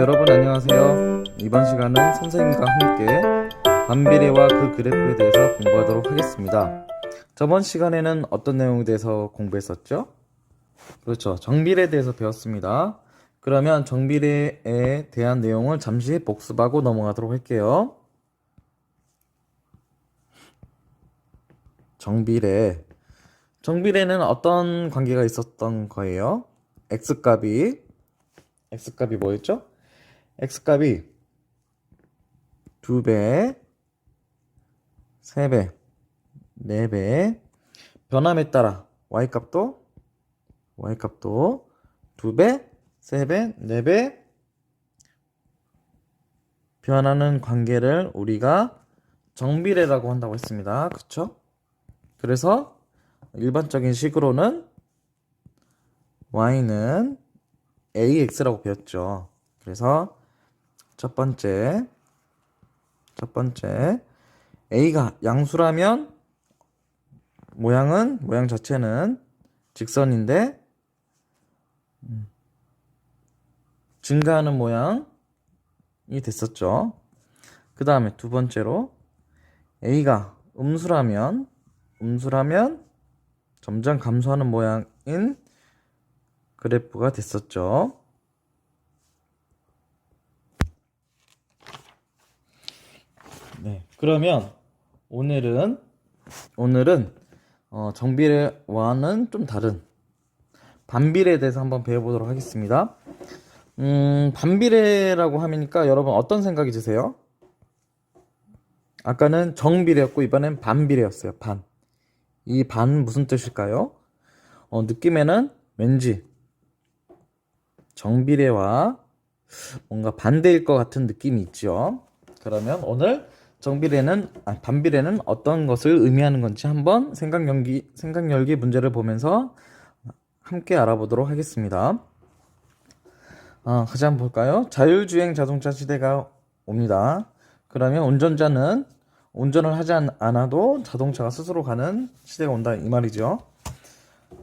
여러분 안녕하세요. 이번 시간은 선생님과 함께 반비례와 그 그래프에 대해서 공부하도록 하겠습니다. 저번 시간에는 어떤 내용에 대해서 공부했었죠? 그렇죠. 정비례에 대해서 배웠습니다. 그러면 정비례에 대한 내용을 잠시 복습하고 넘어가도록 할게요. 정비례. 정비례는 어떤 관계가 있었던 거예요? x값이 x값이 뭐였죠? X값이 2배, 3배, 4배 변함에 따라 y값도 y값도 2배, 3배, 4배 변하는 관계를 우리가 정비례라고 한다고 했습니다. 그쵸? 그래서 일반적인 식으로는 y는 ax라고 배웠죠. 그래서 첫 번째 첫 번째 a가 양수라면 모양은 모양 자체는 직선인데 음, 증가하는 모양이 됐었죠. 그 다음에 두 번째로 a가 음수라면 음수라면 점점 감소하는 모양인 그래프가 됐었죠. 네, 그러면 오늘은 오늘은 어, 정비례와는 좀 다른 반비례에 대해서 한번 배워보도록 하겠습니다. 음, 반비례라고 하니까 여러분 어떤 생각이 드세요? 아까는 정비례였고 이번엔 반비례였어요. 반. 이 반 무슨 뜻일까요? 어, 느낌에는 왠지 정비례와 뭔가 반대일 것 같은 느낌이 있죠. 그러면 오늘 정비례는 아, 반비례는 어떤 것을 의미하는 건지 한번 생각 연기 생각 열기 문제를 보면서 함께 알아보도록 하겠습니다. 어, 같이 한번 볼까요? 자율주행 자동차 시대가 옵니다. 그러면 운전자는 운전을 하지 않- 않아도 자동차가 스스로 가는 시대가 온다 이 말이죠.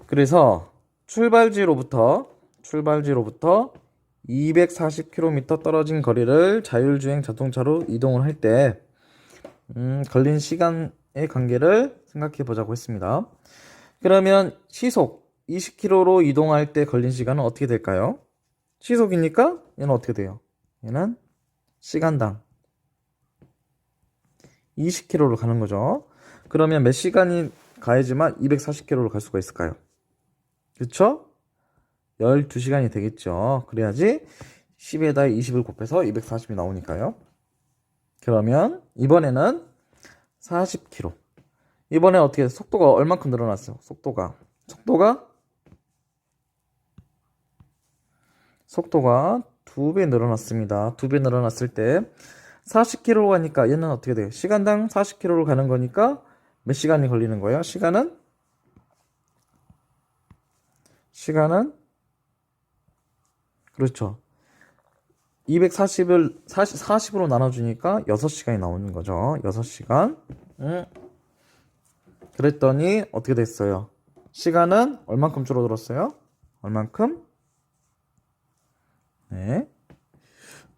그래서 출발지로부터 출발지로부터 240km 떨어진 거리를 자율주행 자동차로 이동을 할 때 음, 걸린 시간의 관계를 생각해 보자고 했습니다. 그러면 시속 20km로 이동할 때 걸린 시간은 어떻게 될까요? 시속이니까 얘는 어떻게 돼요? 얘는 시간당 20km로 가는 거죠. 그러면 몇 시간이 가야지만 240km로 갈 수가 있을까요? 그쵸? 12시간이 되겠죠. 그래야지 10에다 20을 곱해서 240이 나오니까요. 그러면 이번에는 40km. 이번에 어떻게 속도가 얼만큼 늘어났어요? 속도가 속도가 속도가 두 배 늘어났습니다. 두 배 늘어났을 때 40km 가니까 얘는 어떻게 돼요? 시간당 40km로 가는 거니까 몇 시간이 걸리는 거예요? 시간은 시간은 그렇죠. 240을 40, 40으로 나눠주니까 6시간이 나오는 거죠. 6시간. 음. 그랬더니 어떻게 됐어요? 시간은 얼만큼 줄어들었어요? 얼만큼? 네.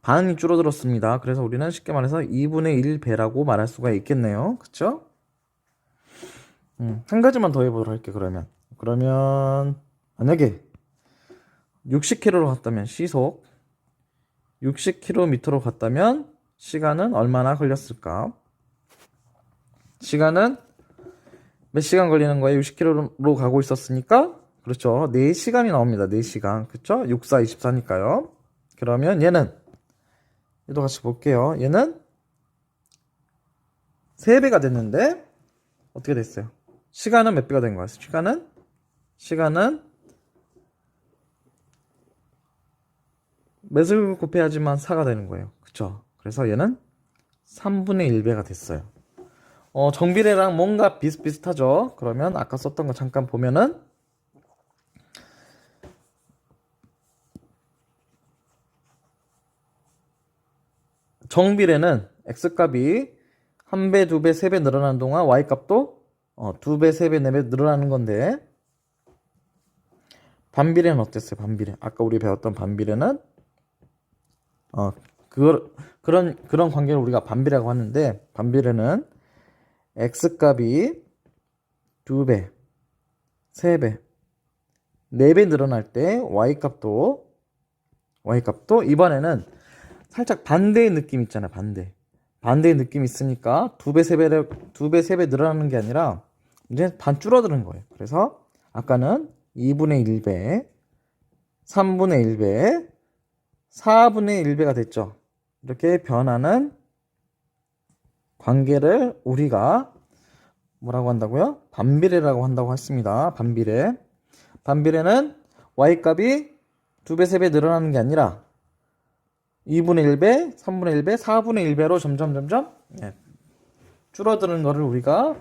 반이 줄어들었습니다. 그래서 우리는 쉽게 말해서 2분의 1배라고 말할 수가 있겠네요. 그쵸? 음, 한 가지만 더 해보도록 할게요, 그러면. 그러면, 만약에 60km로 갔다면 시속 60km로 갔다면 시간은 얼마나 걸렸을까? 시간은 몇 시간 걸리는 거예요? 60km로 가고 있었으니까 그렇죠. 4시간이 나옵니다. 4시간. 그렇죠? 6, 4, 24니까요. 그러면 얘는 얘도 같이 볼게요. 얘는 3배가 됐는데 어떻게 됐어요? 시간은 몇 배가 된 거예요? 시간은 시간은 몇을 곱해야지만 4가 되는 거예요. 그쵸? 그래서 얘는 3분의 1배가 됐어요. 어, 정비례랑 뭔가 비슷비슷하죠? 그러면 아까 썼던 거 잠깐 보면은 정비례는 x값이 1배, 2배, 3배 늘어나는 동안 y값도 어, 2배, 3배, 4배 늘어나는 건데 반비례는 어땠어요? 반비례. 아까 우리 배웠던 반비례는 어, 그, 그런, 그런 관계를 우리가 반비례라고 하는데, 반비례는 x값이 2배, 3배, 4배 늘어날 때 y값도, y값도 이번에는 살짝 반대의 느낌 있잖아요, 반대. 반대의 느낌 있으니까 2배, 3배, 2배, 3배 늘어나는 게 아니라 이제 반 줄어드는 거예요. 그래서 아까는 2분의 1배, 3분의 1배, 4분의 1배가 됐죠. 이렇게 변하는 관계를 우리가 뭐라고 한다고요? 반비례라고 한다고 했습니다. 반비례. 반비례는 y값이 2배, 3배 늘어나는 게 아니라 2분의 1배, 3분의 1배, 4분의 1배로 점점 점점 예, 줄어드는 거를 우리가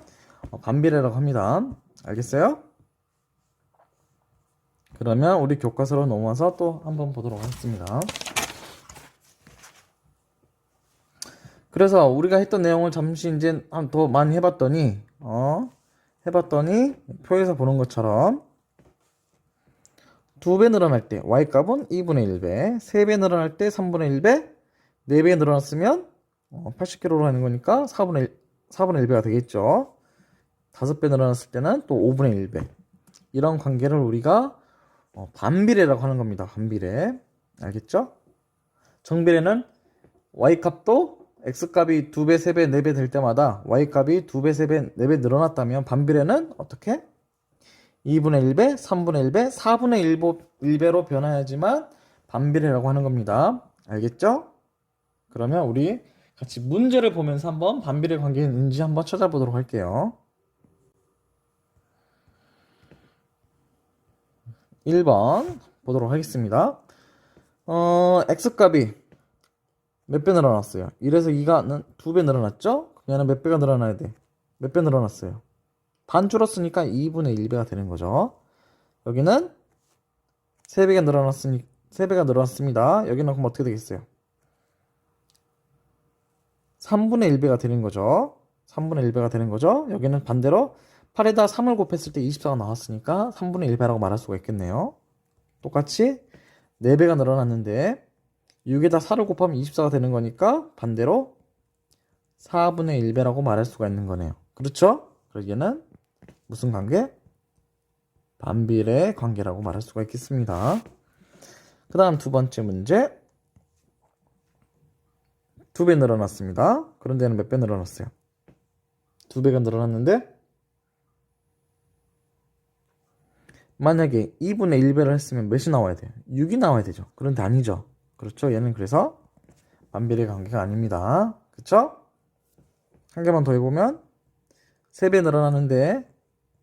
어, 반비례라고 합니다. 알겠어요? 그러면 우리 교과서로 넘어와서 또 한번 보도록 하겠습니다. 그래서 우리가 했던 내용을 잠시 이제 한 더 많이 해봤더니 어 해봤더니 표에서 보는 것처럼 두 배 늘어날 때 y값은 2분의 1배, 세 배 늘어날 때 3분의 1배, 네 배 늘어났으면 어, 80kg로 하는 거니까 4분의 1, 4분의 1배가 되겠죠. 다섯 배 늘어났을 때는 또 5분의 1배. 이런 관계를 우리가 어, 반비례라고 하는 겁니다. 반비례. 알겠죠? 정비례는 y값도 x값이 2배, 3배, 4배 될 때마다 y값이 2배, 3배, 4배 늘어났다면 반비례는 어떻게? 2분의 1배, 3분의 1배, 4분의 1보, 1배로 변해야지만 반비례라고 하는 겁니다. 알겠죠? 그러면 우리 같이 문제를 보면서 한번 반비례 관계가 있는지 한번 찾아보도록 할게요. 1번 보도록 하겠습니다. 어, x값이 몇 배 늘어났어요? 1에서 2가 2배 늘어났죠? 그러면 몇 배가 늘어나야 돼? 몇 배 늘어났어요? 반 줄었으니까 2분의 1배가 되는 거죠. 여기는 3배가 늘어났으니 3배가 늘어났습니다. 여기는 그럼 어떻게 되겠어요? 3분의 1배가 되는 거죠. 3분의 1배가 되는 거죠. 여기는 반대로 8에다 3을 곱했을 때 24가 나왔으니까 3분의 1배라고 말할 수가 있겠네요. 똑같이 4배가 늘어났는데 6에다 4를 곱하면 24가 되는 거니까 반대로 4분의 1배라고 말할 수가 있는 거네요. 그렇죠? 그러기에는 무슨 관계? 반비례 관계라고 말할 수가 있겠습니다. 그 다음 두 번째 문제. 두 배 늘어났습니다. 그런 데는 몇 배 늘어났어요? 두 배가 늘어났는데 만약에 2분의 1배를 했으면 몇이 나와야 돼요? 6이 나와야 되죠. 그런데 아니죠. 그렇죠? 얘는 그래서 반비례 관계가 아닙니다. 그렇죠? 한 개만 더 해보면 3배 늘어나는데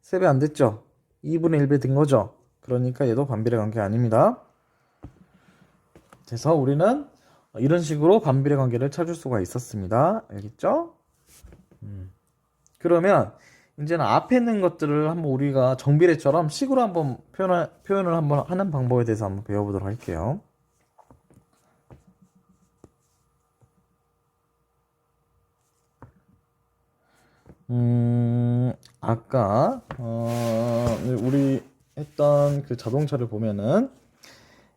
3배 안 됐죠? 2분의 1배 된 거죠? 그러니까 얘도 반비례 관계가 아닙니다. 그래서 우리는 이런 식으로 반비례 관계를 찾을 수가 있었습니다. 알겠죠? 음. 그러면 이제는 앞에 있는 것들을 한번 우리가 정비례처럼 식으로 한번 표현을, 표현을 한번 하는 방법에 대해서 한번 배워보도록 할게요. 음, 아까, 어, 우리 했던 그 자동차를 보면은,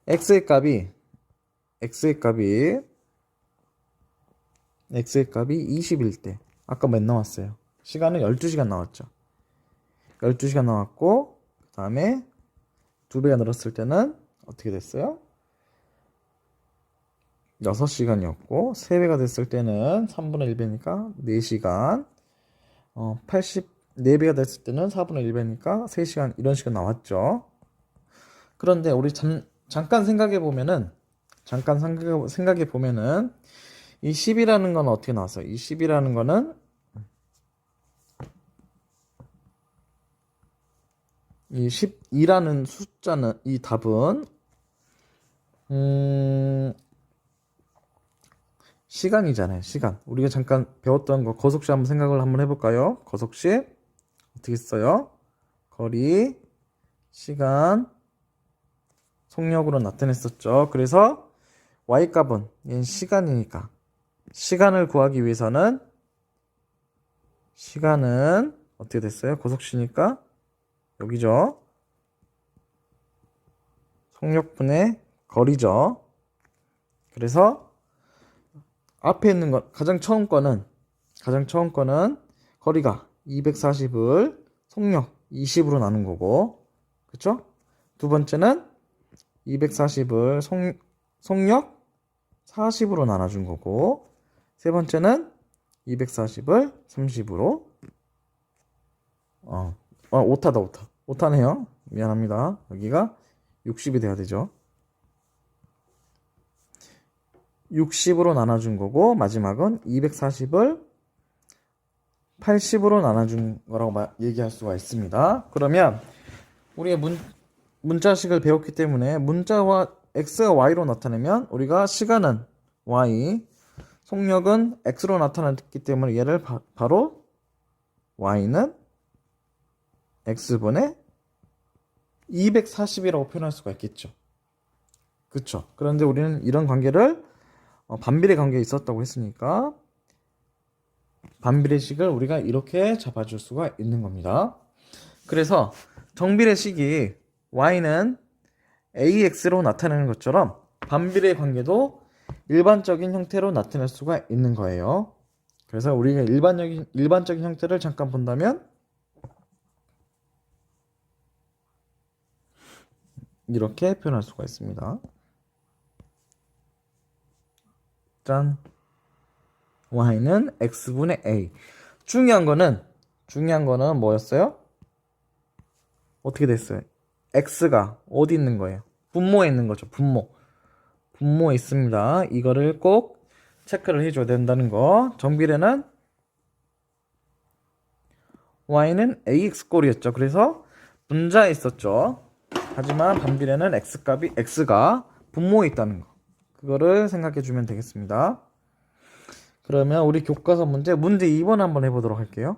x의 값이, x의 값이, x의 값이 20일 때, 아까 몇 나왔어요? 시간은 12시간 나왔죠. 12시간 나왔고, 그 다음에 두 배가 늘었을 때는 어떻게 됐어요? 6시간이었고, 3배가 됐을 때는 3분의 1배니까 4시간, 어, 84배가 됐을 때는 4분의 1배니까 3시간, 이런 식으로 나왔죠. 그런데 우리 잠, 잠깐 생각해 보면은, 잠깐 생각해 보면은, 이 10이라는 건 어떻게 나왔어요? 이 10이라는 거는 이 12라는 숫자는 이 답은 음 시간이잖아요. 시간. 우리가 잠깐 배웠던 거 거속시 한번 생각을 한번 해볼까요? 거속시 어떻게 써요? 거리, 시간, 속력으로 나타냈었죠. 그래서 y 값은 얘는 시간이니까 시간을 구하기 위해서는 시간은 어떻게 됐어요? 고속시니까 여기죠. 속력분의 거리죠. 그래서 앞에 있는 것 가장 처음 거는 가장 처음 거는 거리가 240을 속력 20으로 나눈 거고 그쵸? 두 번째는 240을 속, 속력 40으로 나눠준 거고 세 번째는 240을 30으로 어, 어 오타다 오타. 오타네요. 미안합니다. 여기가 60이 돼야 되죠. 60으로 나눠준 거고 마지막은 240을 80으로 나눠준 거라고 마- 얘기할 수가 있습니다. 그러면 우리의 문, 문자식을 배웠기 때문에 문자와 x가 y로 나타내면 우리가 시간은 y, 속력은 x로 나타났기 때문에 얘를 바, 바로 y는 x분의 240이라고 표현할 수가 있겠죠. 그쵸. 그런데 우리는 이런 관계를 어, 반비례 관계에 있었다고 했으니까 반비례식을 우리가 이렇게 잡아줄 수가 있는 겁니다. 그래서 정비례식이 y는 ax로 나타내는 것처럼 반비례 관계도 일반적인 형태로 나타낼 수가 있는 거예요. 그래서 우리가 일반적인 일반적인 형태를 잠깐 본다면 이렇게 표현할 수가 있습니다. 짠. y는 x분의 a. 중요한 거는 중요한 거는 뭐였어요? 어떻게 됐어요? x가 어디 있는 거예요? 분모에 있는 거죠. 분모. 분모에 있습니다. 이거를 꼭 체크를 해줘야 된다는 거. 정비례는 y는 ax 꼴이었죠. 그래서 분자에 있었죠. 하지만 반비례는 x 값이 x가 분모에 있다는 거. 그거를 생각해 주면 되겠습니다. 그러면 우리 교과서 문제 문제 2번 한번 해 보도록 할게요.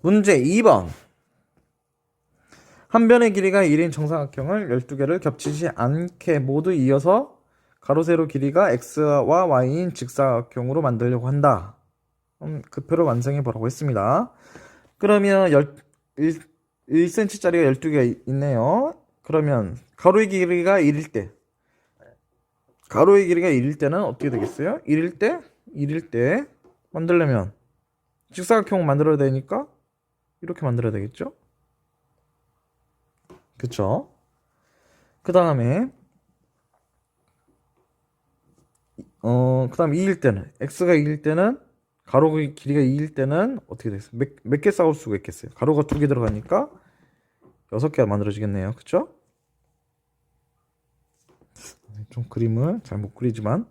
문제 2번 한 변의 길이가 1인 정사각형을 12개를 겹치지 않게 모두 이어서 가로 세로 길이가 x와 y인 직사각형으로 만들려고 한다. 음, 그 표를 완성해 보라고 했습니다. 그러면 1, 1cm짜리가 12개가 있네요. 그러면 가로의 길이가 1일 때 가로의 길이가 1일 때는 어떻게 되겠어요? 1일 때 1일 때 만들려면 직사각형 만들어야 되니까 이렇게 만들어야 되겠죠? 그쵸? 그 다음에 어, 그 다음 2일 때는 x가 2일 때는 가로의 길이가 2일 때는 어떻게 되겠어요? 몇, 몇개 쌓을 수가 있겠어요? 가로가 두 개 들어가니까 6개가 만들어지겠네요. 그쵸? 좀 그림을 잘 못 그리지만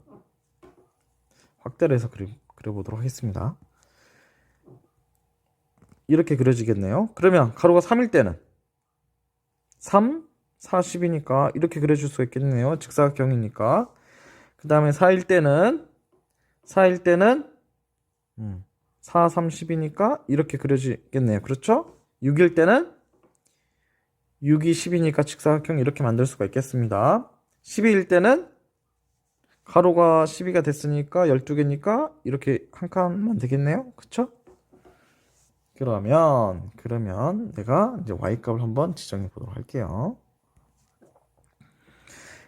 확대를 해서 그리, 그려보도록 하겠습니다. 이렇게 그려지겠네요. 그러면 가로가 3일 때는 3, 40이니까 이렇게 그려줄 수가 있겠네요. 직사각형이니까. 그 다음에 4일 때는 4일 때는 음, 4, 30이니까 이렇게 그려지겠네요. 그렇죠? 6일 때는 6이 10이니까 직사각형 이렇게 만들 수가 있겠습니다. 12일 때는 가로가 12가 됐으니까 12개니까 이렇게 한 칸만 되겠네요. 그쵸? 그러면 그러면 내가 이제 y 값을 한번 지정해 보도록 할게요.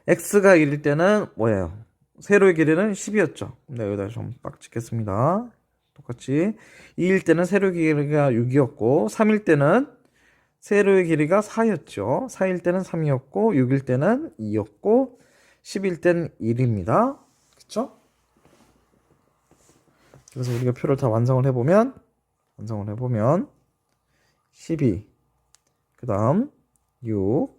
x가 1일 때는 뭐예요? 세로의 길이는 10이었죠. 네, 여기다 좀 빡 찍겠습니다. 똑같이 2일 때는 세로의 길이가 6이었고 3일 때는 세로의 길이가 4였죠. 4일 때는 3이었고 6일 때는 2였고 10일 때는 1입니다. 그쵸? 그래서 우리가 표를 다 완성을 해보면 완성을 해보면 12, 그 다음 6,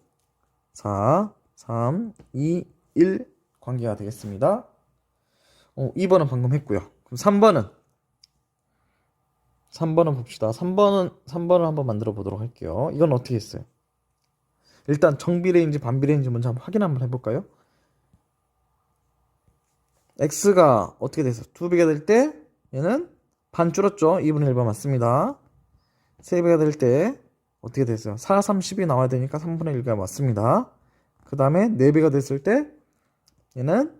4, 3, 2, 1 관계가 되겠습니다. 어, 2번은 방금 했고요. 그럼 3번은 3번은 봅시다. 3번은 3번을 한번 만들어 보도록 할게요. 이건 어떻게 했어요? 일단 정비례인지 반비례인지 먼저 한번 확인 한번 해볼까요? x가 어떻게 돼서 두 배가 될 때 얘는 반 줄었죠. 2분의 1번 맞습니다. 3배가 될 때 어떻게 됐어요? 4, 30이 나와야 되니까 3분의 1가 맞습니다. 그 다음에 4배가 됐을 때 얘는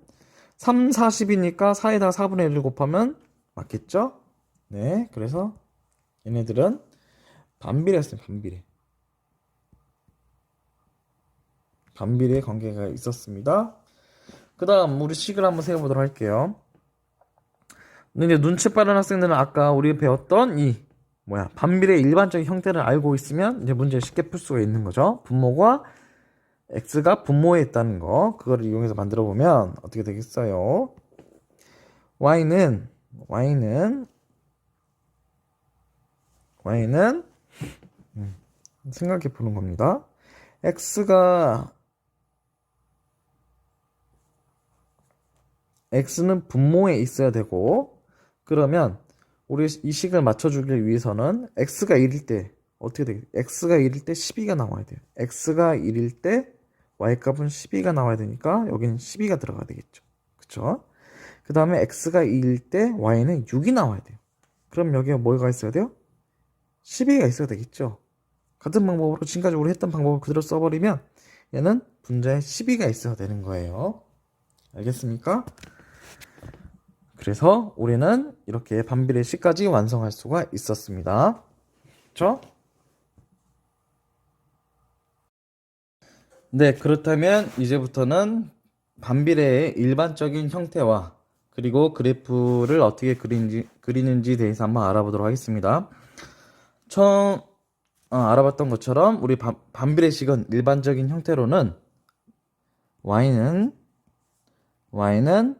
3, 40이니까 4에다가 4분의 1을 곱하면 맞겠죠? 네, 그래서 얘네들은 반비례였어요. 반비례. 반비례 관계가 있었습니다. 그 다음 우리 식을 한번 세어보도록 할게요. 근데 눈치 빠른 학생들은 아까 우리 배웠던 이 뭐야 반비례의 일반적인 형태를 알고 있으면 이제 문제 쉽게 풀 수가 있는 거죠. 분모가 x가 분모에 있다는 거 그거를 이용해서 만들어 보면 어떻게 되겠어요? y는 y는 y는 음, 생각해 보는 겁니다. x가 x는 분모에 있어야 되고 그러면 우리 이 식을 맞춰주기 위해서는 x가 1일 때 어떻게 되겠 x가 1일 때 12가 나와야 돼요. x가 1일 때 y값은 12가 나와야 되니까 여기는 12가 들어가야 되겠죠. 그쵸? 그 다음에 x가 2일 때 y는 6이 나와야 돼요. 그럼 여기에 뭐가 있어야 돼요? 12가 있어야 되겠죠. 같은 방법으로 지금까지 우리 했던 방법을 그대로 써버리면 얘는 분자에 12가 있어야 되는 거예요. 알겠습니까? 그래서 우리는 이렇게 반비례 식까지 완성할 수가 있었습니다. 그렇죠? 네, 그렇다면 이제부터는 반비례의 일반적인 형태와 그리고 그래프를 어떻게 그리는지, 그리는지 대해서 한번 알아보도록 하겠습니다. 처음 어, 알아봤던 것처럼 우리 반, 반비례식은 일반적인 형태로는 y는 y는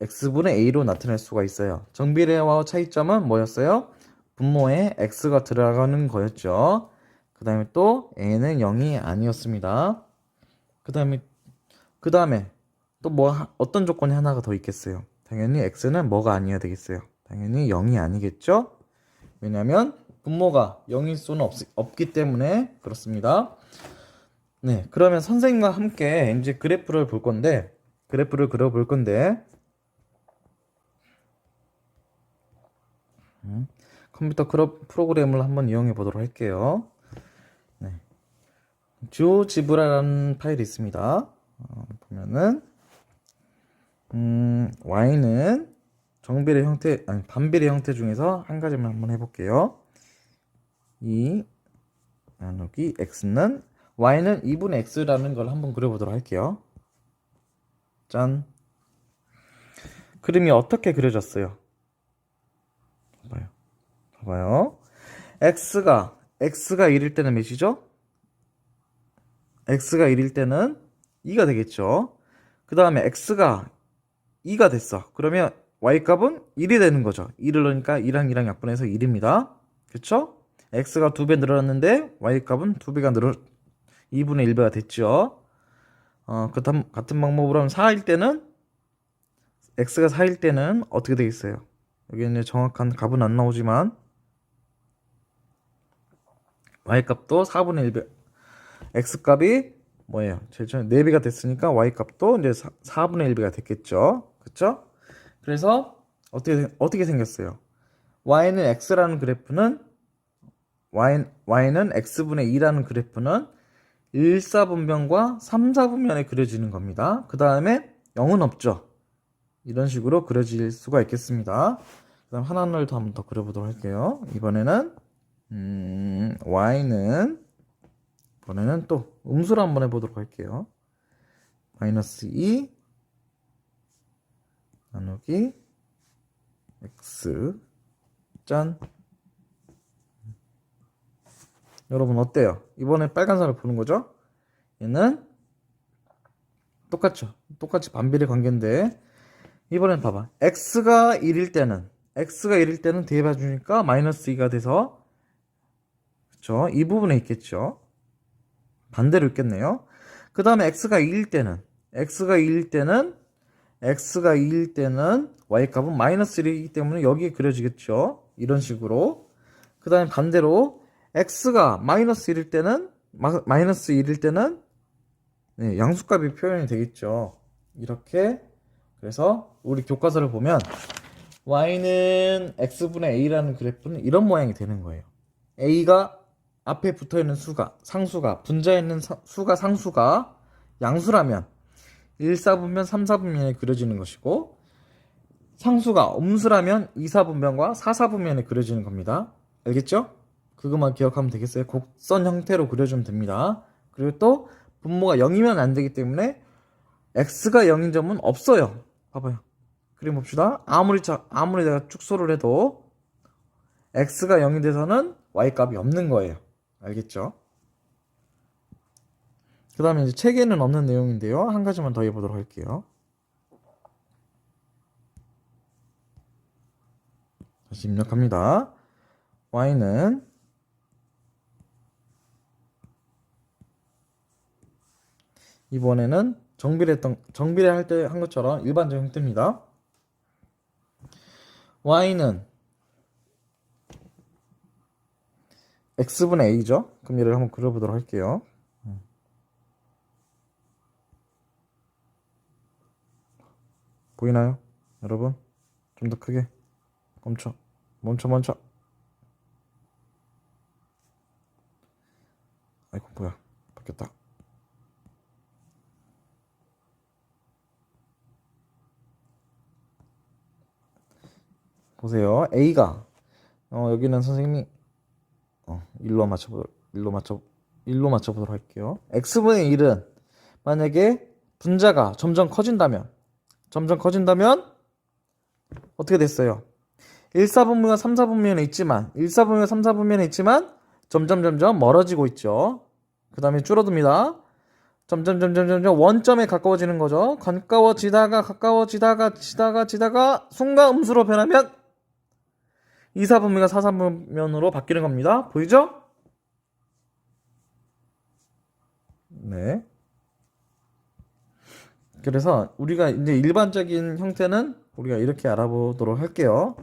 x분의 a로 나타낼 수가 있어요. 정비례와 차이점은 뭐였어요? 분모에 x가 들어가는 거였죠. 그 다음에 또 a는 0이 아니었습니다. 그 다음에 그 다음에 또 뭐 어떤 조건이 하나가 더 있겠어요. 당연히 x는 뭐가 아니어야 되겠어요. 당연히 0이 아니겠죠? 왜냐면 분모가 0일 수는 없, 없기 때문에 그렇습니다. 네, 그러면 선생님과 함께 이제 그래프를 볼 건데 그래프를 그려 볼 건데 음, 컴퓨터 프로그램을 한번 이용해 보도록 할게요. 네. 지오지브라라는 파일이 있습니다. 어, 보면은 음, y는 정비례 형태 아니 반비례 형태 중에서 한 가지만 한번 해볼게요. 2 나누기 x는 y는 2분의 x라는 걸 한번 그려보도록 할게요. 짠. 그림이 어떻게 그려졌어요? 봐봐요. 봐봐요. x가 x가 1일 때는 몇이죠? x가 1일 때는 2가 되겠죠. 그 다음에 x가 2가 됐어. 그러면 y값은 1이 되는 거죠. 1을 넣으니까 2랑 2랑 약분해서 1입니다. 그쵸? X가 2배 늘었는데 y값은 2배가 늘어 2분의 1배가 됐죠. 어, 그 다음 같은 방법으로 하면 4일 때는 x가 4일 때는 어떻게 되겠어요? 여기는 정확한 값은 안 나오지만 y값도 4분의 1배 x값이 뭐예요? 제일 처음에 4배가 됐으니까 y값도 이제 4, 분의 1배가 됐겠죠. 그쵸? 그래서 어떻게 어떻게 생겼어요? y는 x라는 그래프는 y, y는 x분의 2라는 그래프는 1, 4분면과 3, 4분면에 그려지는 겁니다. 그 다음에 0은 없죠. 이런 식으로 그려질 수가 있겠습니다. 그 다음 하나를 더 한번 더 그려보도록 할게요. 이번에는 음, y는 이번에는 또 음수로 한번 해보도록 할게요. 마이너스 2 나누기 x 짠 여러분 어때요? 이번에 빨간 선을 보는 거죠? 얘는 똑같죠. 똑같이 반비례 관계인데 이번엔 봐봐. x가 1일 때는 x가 1일 때는 대입해 주니까 마이너스 2가 돼서 그쵸? 이 부분에 있겠죠. 반대로 있겠네요. 그 다음에 x가 2일 때는 x가 2일 때는 x가 2일 때는 y값은 마이너스 1이기 때문에 여기에 그려지겠죠. 이런 식으로. 그 다음에 반대로 x가 마이너스 1일 때는 마이너스 1일 때는 네, 양수값이 표현이 되겠죠. 이렇게 그래서 우리 교과서를 보면 y는 x분의 a라는 그래프는 이런 모양이 되는 거예요. a가 앞에 붙어 있는 수가 상수가 분자에 있는 사, 수가 상수가 양수라면 1, 4분면 3, 4분면에 그려지는 것이고 상수가 음수라면 2, 4분면과 4, 4분면에 그려지는 겁니다. 알겠죠? 그것만 기억하면 되겠어요. 곡선 형태로 그려주면 됩니다. 그리고 또 분모가 0이면 안 되기 때문에 x가 0인 점은 없어요. 봐봐요. 그림 봅시다. 아무리 자, 아무리 내가 축소를 해도 x가 0이 돼서는 y 값이 없는 거예요. 알겠죠? 그 다음에 이제 책에는 없는 내용인데요. 한 가지만 더 해보도록 할게요. 다시 입력합니다. y는 이번에는 정비례했던 정비례 할 때 한 것처럼 일반적 형태입니다. y는 x분의 a죠. 그럼 얘를 한번 그려보도록 할게요. 보이나요? 여러분? 좀 더 크게. 멈춰. 멈춰, 멈춰. 아이고, 뭐야. 바뀌었다. 보세요. A가, 어, 여기는 선생님이, 어, 일로 맞춰보도록, 일로 맞춰, 일로 맞춰보도록 할게요. X분의 1은 만약에 분자가 점점 커진다면, 점점 커진다면, 어떻게 됐어요? 1, 4분면과 3, 4분면에 있지만 1, 4분면, 3, 4분면에 있지만 점점 점점 멀어지고 있죠. 그 다음에 줄어듭니다. 점점 점점 점점 원점에 가까워지는 거죠. 가까워지다가 가까워지다가 지다가 지다가 순간 음수로 변하면 2, 4분면과 4, 3분면으로 바뀌는 겁니다. 보이죠? 네. 그래서 우리가 이제 일반적인 형태는 우리가 이렇게 알아보도록 할게요.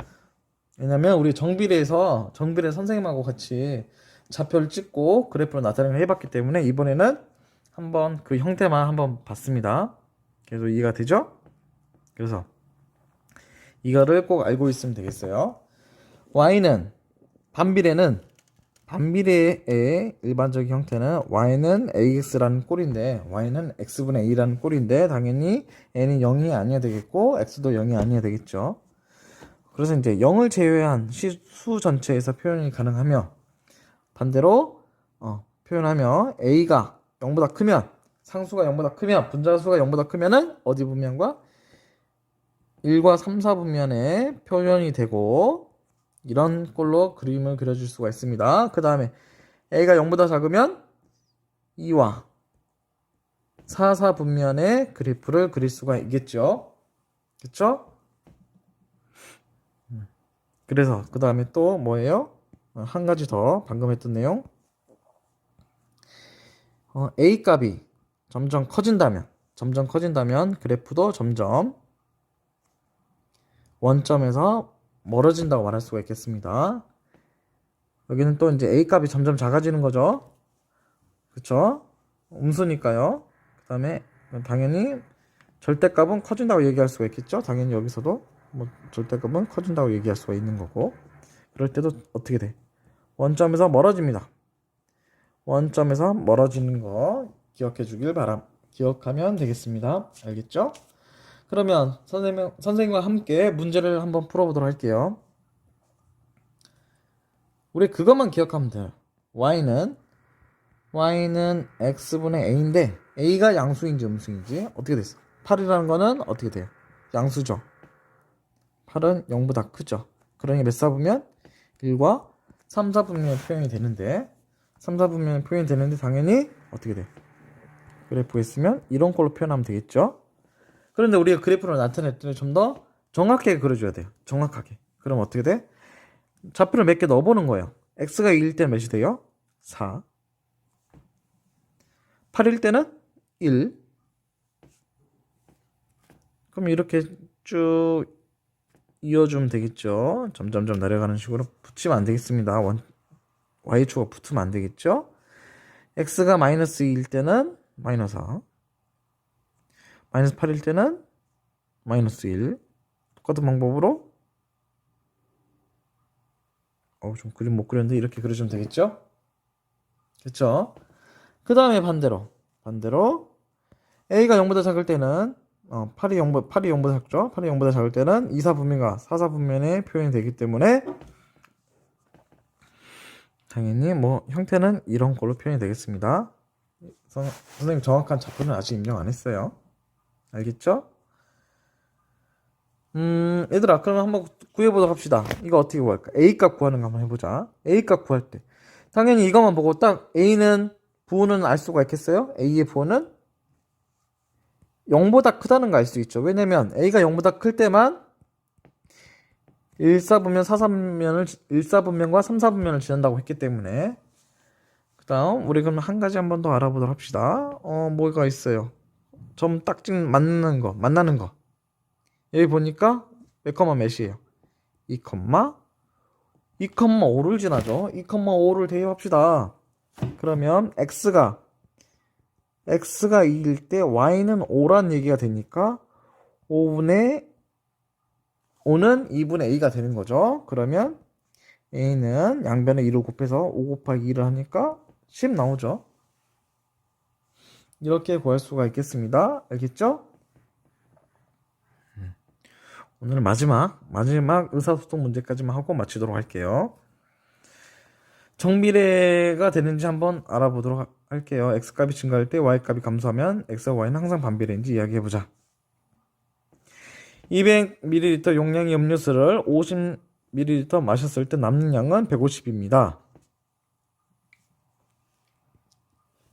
왜냐면 우리 정비례에서 정비례 선생님하고 같이 좌표를 찍고 그래프로 나타내는 걸 해봤기 때문에 이번에는 한번 그 형태만 한번 봤습니다. 그래서 이해가 되죠? 그래서 이거를 꼭 알고 있으면 되겠어요. Y는 반비례는 반비례의 일반적인 형태는 y는 ax라는 꼴인데 y는 x분의 a라는 꼴인데 당연히 n이 0이 아니어야 되겠고 x도 0이 아니어야 되겠죠. 그래서 이제 0을 제외한 시- 수 전체에서 표현이 가능하며 반대로 어, 표현하며 a가 0보다 크면 상수가 0보다 크면 분자수가 0보다 크면은 어디 분면과 1과 3, 4분면에 표현이 되고 이런 꼴로 그림을 그려줄 수가 있습니다. 그 다음에 a가 0보다 작으면 2와 4, 4분면의 그래프를 그릴 수가 있겠죠. 그쵸? 그래서 그 다음에 또 뭐예요? 어, 한 가지 더 방금 했던 내용. 어, a 값이 점점 커진다면, 점점 커진다면 그래프도 점점 원점에서 멀어진다고 말할 수가 있겠습니다. 여기는 또 이제 a 값이 점점 작아지는 거죠. 그쵸? 음수니까요. 그 다음에 당연히 절대값은 커진다고 얘기할 수가 있겠죠. 당연히 여기서도 뭐 절대값은 커진다고 얘기할 수가 있는 거고 그럴 때도 어떻게 돼? 원점에서 멀어집니다. 원점에서 멀어지는 거 기억해 주길 바람 기억하면 되겠습니다. 알겠죠? 그러면 선생님 선생님과 함께 문제를 한번 풀어보도록 할게요. 우리 그것만 기억하면 돼요. y는 y는 x분의 a인데 a가 양수인지 음수인지 어떻게 됐어? 8이라는 거는 어떻게 돼요? 양수죠. 8은 0보다 크죠. 그러니 몇 사분면? 1과 3, 4분면 표현이 되는데 3, 4분면 표현이 되는데 당연히 어떻게 돼? 그래프에 있으면 이런 걸로 표현하면 되겠죠. 그런데 우리가 그래프로 나타낼 때는 좀 더 정확하게 그려줘야 돼요. 정확하게. 그럼 어떻게 돼? 좌표를 몇 개 넣어보는 거예요. x가 2일 때는 몇이 돼요? 4 8일 때는 1 그럼 이렇게 쭉 이어주면 되겠죠. 점점점 내려가는 식으로 붙이면 안 되겠습니다. 원, y축가 붙으면 안 되겠죠. x가 마이너스 2일 때는 마이너스 4 마이너스 8일 때는 마이너스 1 똑같은 방법으로 어우 좀 그림 못 그렸는데 이렇게 그려주면 되겠죠? 그쵸? 그 다음에 반대로 반대로 a가 0보다 작을 때는 어, 8이 0보, 8이 0보다 작죠? 8이 0보다 작을 때는 2, 4분면과 4, 4분면에 표현이 되기 때문에 당연히 뭐 형태는 이런 걸로 표현이 되겠습니다. 선, 선생님 정확한 좌표는 아직 입력 안 했어요. 알겠죠? 음, 얘들아, 그러면 한번 구해보도록 합시다. 이거 어떻게 구할까? A 값 구하는 거 한번 해보자. A 값 구할 때. 당연히 이것만 보고 딱 A는, 부호는 알 수가 있겠어요? A의 부호는 0보다 크다는 거 알 수 있죠. 왜냐면 A가 0보다 클 때만 1사분면, 4사분면을, 1사분면과 3사분면을 지난다고 했기 때문에. 그 다음, 우리 그럼 한 가지 한 번 더 알아보도록 합시다. 어, 뭐가 있어요? 점 딱 찍, 맞는 거, 만나는 거. 여기 보니까 몇 컴마 몇이에요? 2 컴마 2 컴마 5를 지나죠. 2 컴마 5를 대입합시다. 그러면 x가 x가 2일 때 y는 5란 얘기가 되니까 5분의 5는 2분의 a가 되는 거죠. 그러면 a는 양변에 2를 곱해서 5 곱하기 2를 하니까 10 나오죠. 이렇게 구할 수가 있겠습니다. 알겠죠? 오늘 마지막 마지막 의사소통 문제까지만 하고 마치도록 할게요. 정비례가 되는지 한번 알아보도록 하- 할게요. x 값이 증가할 때 y 값이 감소하면 x와 y는 항상 반비례인지 이야기해 보자. 200ml 용량의 음료수를 50ml 마셨을 때 남는 양은 150입니다.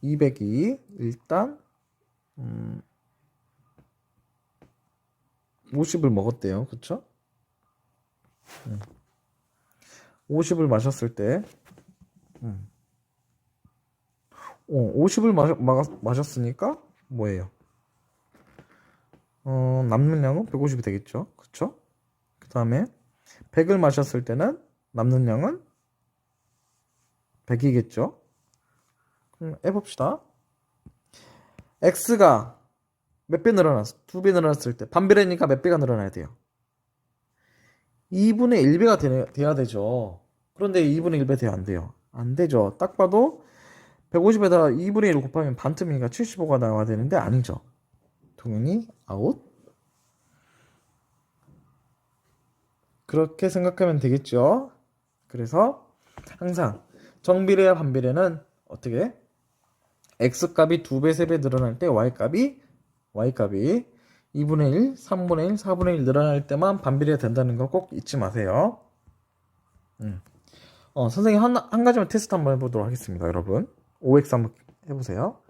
200이 일단 음, 50을 먹었대요. 그쵸? 음. 50을 마셨을 때, 음. 어, 50을 마셔, 마, 마셨으니까, 뭐예요? 어, 남는 양은 150이 되겠죠? 그쵸? 그 다음에, 100을 마셨을 때는, 남는 양은 100이겠죠? 그럼 해봅시다. x가 몇 배 늘어났어? 두 배 늘어났을 때 반비례니까 몇 배가 늘어나야 돼요? 2분의 1배가 되, 돼야 되죠. 그런데 2분의 1배 돼야 안 돼요. 안 되죠. 딱 봐도 150에다가 2분의 1 곱하면 반틈이니까 75가 나와야 되는데 아니죠. 동현이 아웃. 그렇게 생각하면 되겠죠. 그래서 항상 정비례와 반비례는 어떻게? X값이 2배, 3배 늘어날 때 y값이 y값이 2분의 1, 3분의 1, 4분의 1 늘어날 때만 반비례가 된다는 거 꼭 잊지 마세요. 음. 어, 선생님 한, 한 가지만 테스트 한번 해보도록 하겠습니다, 여러분. OX 한번 해보세요.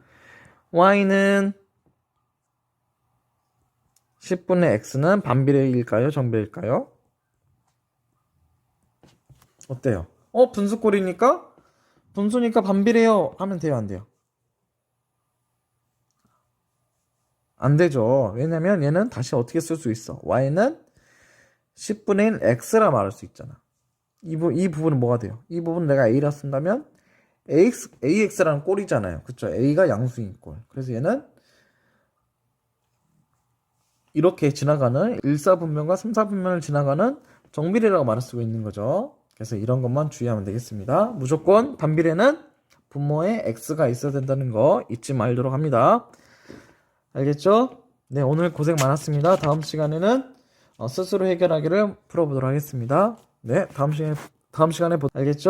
y는 10분의 x는 반비례일까요? 정비례일까요? 어때요? 어, 분수꼴이니까? 분수니까 반비례요 하면 돼요, 안 돼요? 안 되죠. 왜냐면 얘는 다시 어떻게 쓸 수 있어? y는 10분의 1 x라 말할 수 있잖아. 이, 부, 이 부분은 뭐가 돼요? 이 부분 내가 a라 쓴다면 ax, ax라는 꼴이잖아요. 그쵸? a가 양수인 꼴. 그래서 얘는 이렇게 지나가는 1사분면과 3사분면을 지나가는 정비례라고 말할 수가 있는 거죠. 그래서 이런 것만 주의하면 되겠습니다. 무조건 반비례는 분모에 x가 있어야 된다는 거 잊지 말도록 합니다. 알겠죠? 네, 오늘 고생 많았습니다. 다음 시간에는 어, 스스로 해결하기를 풀어보도록 하겠습니다. 네, 다음 시간에, 다음 시간에 보, 알겠죠?